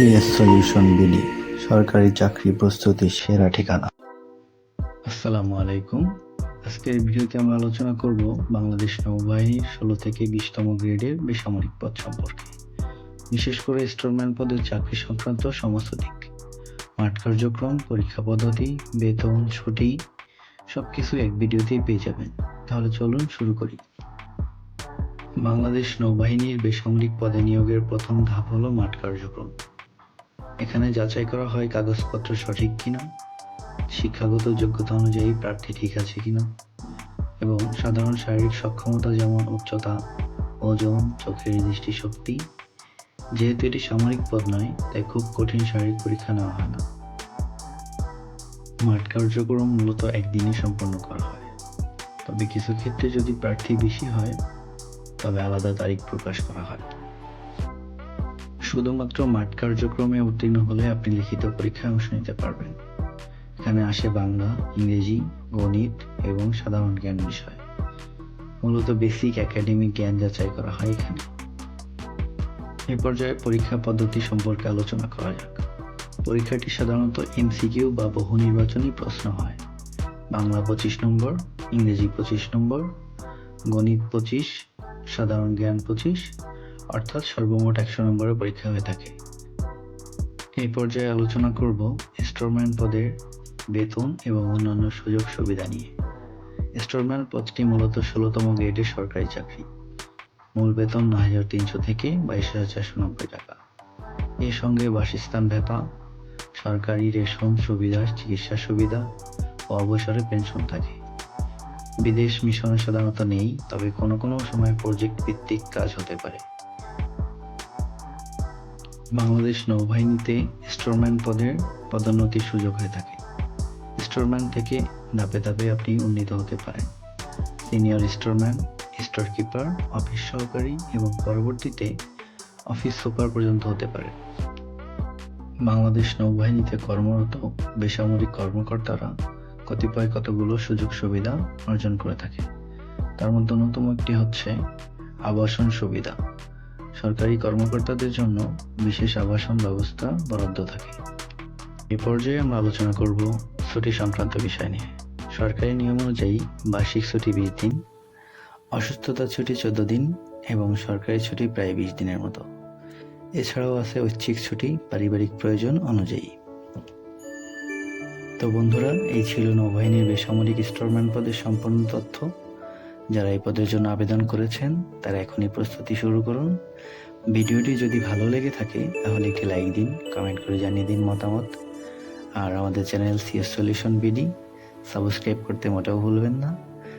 CS solution BD সরকারি চাকরি প্রস্তুতির সেরা ঠিকানা। আসসালামু আলাইকুম। আজকের ভিডিওতে আমরা আলোচনা করব বাংলাদেশ নৌবাহিনীর ষোলো থেকে বিশতম গ্রেডের বেসামরিক পদ সম্পর্কে। বিশেষ করে স্টোরম্যান পদের চাকরি সংক্রান্ত সমস্ত দিক। মাঠ কার্যক্রম, পরীক্ষা পদ্ধতি, বেতন, ছুটি, সবকিছু এক ভিডিওতেই পেয়ে যাবেন। তাহলে চলুন শুরু করি। বাংলাদেশ নৌবাহিনীর বেসামরিক পদে নিয়োগের প্রথম ধাপ হলো মাঠ কার্যক্রম। এখানে যাচাই করা হয় কাগজপত্র সঠিক কিনা, শিক্ষাগত যোগ্যতা অনুযায়ী প্রার্থী ঠিক আছে কিনা, এবং সাধারণ শারীরিক সক্ষমতা যেমন উচ্চতা, ওজন, চোখের দৃষ্টিশক্তি যেহেতু এটি সামরিক পদ নয়, তাই খুব কঠিন শারীরিক পরীক্ষা নেওয়া হয় না। মাঠ কার্যক্রম মূলত একদিনই সম্পন্ন করা হয়। তবে কিছু ক্ষেত্রে যদি প্রার্থী বেশি হয়, তবে আলাদা তারিখ প্রকাশ করা হয়। শুধুমাত্র মাঠ কার্যক্রমে উত্তীর্ণ হলে আপনি লিখিত পরীক্ষায় অংশ নিতে পারবেন। এখানে আসে বাংলা, ইংরেজি, গণিত এবং সাধারণ জ্ঞান বিষয়। মূলত বেসিক একাডেমিক জ্ঞান যাচাই করা হয় এখানে। এ পর্যায়ে পরীক্ষা পদ্ধতি সম্পর্কে আলোচনা করা যাক। পরীক্ষাটি সাধারণত এমসিকিউ বা বহু নির্বাচনী প্রশ্ন হয়। বাংলা পঁচিশ নম্বর, ইংরেজি পঁচিশ নম্বর, গণিত পঁচিশ, সাধারণ জ্ঞান পঁচিশ অর্থাৎ সর্বমোট একশো নম্বরের পরীক্ষা হয়ে থাকে। এই পর্যায়ে আলোচনা করব স্টোরম্যান পদের বেতন এবং অন্যান্য সুযোগ সুবিধা নিয়ে। স্টোরম্যান পদটি মূলত ষোলোতম গ্রেডের সরকারি চাকরি। মূল বেতন নয় হাজার তিনশো থেকে বাইশ হাজার চারশো নব্বই টাকা। এর সঙ্গে বাসস্থান ভাতা, সরকারি রেশন সুবিধা, চিকিৎসা সুবিধা ও অবসরে পেনশন থাকে। বিদেশ মিশনে সাধারণত নেই, তবে কোনো কোনো সময় প্রজেক্ট ভিত্তিক কাজ হতে পারে। বাংলাদেশ নৌবাহিনীতে স্টোরম্যান পদের পদোন্নতির সুযোগ হয়ে থাকে। স্টোরম্যান থেকে ধাপে ধাপে আপনি উন্নীত হতে পারেন। Senior storeman store keeper office সহকারী এবং পরবর্তীতে অফিস সুপার পর্যন্ত হতে পারে। বাংলাদেশ নৌবাহিনীতে কর্মরত বেসামরিক কর্মকর্তারা কতিপয় কতগুলো সুযোগ সুবিধা অর্জন করে থাকে। তার মধ্যে অন্যতম একটি হচ্ছে আবাসন সুবিধা। সরকারি কর্মকর্তাদের জন্য বিশেষ আবাসন ব্যবস্থা বরাদ্দ থাকে। এ পর্যায়ে আমরা আলোচনা করব ছুটি সংক্রান্ত বিষয় নিয়ে। সরকারি নিয়ম অনুযায়ী বার্ষিক ছুটি বিশ দিন অসুস্থতার ছুটি চোদ্দ দিন এবং সরকারি ছুটি প্রায় বিশ দিনের মতো। এছাড়াও আছে ঐচ্ছিক ছুটি পারিবারিক প্রয়োজন অনুযায়ী। তো বন্ধুরা, এই ছিল নৌবাহিনীর বেসামরিক স্টোরম্যান পদের সম্পূর্ণ তথ্য। যারা এই পদের জন্য আবেদন করেছেন, তারা এখনই প্রস্তুতি শুরু করুন। ভিডিওটি যদি ভালো লেগে থাকে, তাহলে একটি লাইক দিন, কমেন্ট করে জানিয়ে দিন মতামত। আর আমাদের channel CS solution BD subscribe করতে মোটেও ভুলবেন না।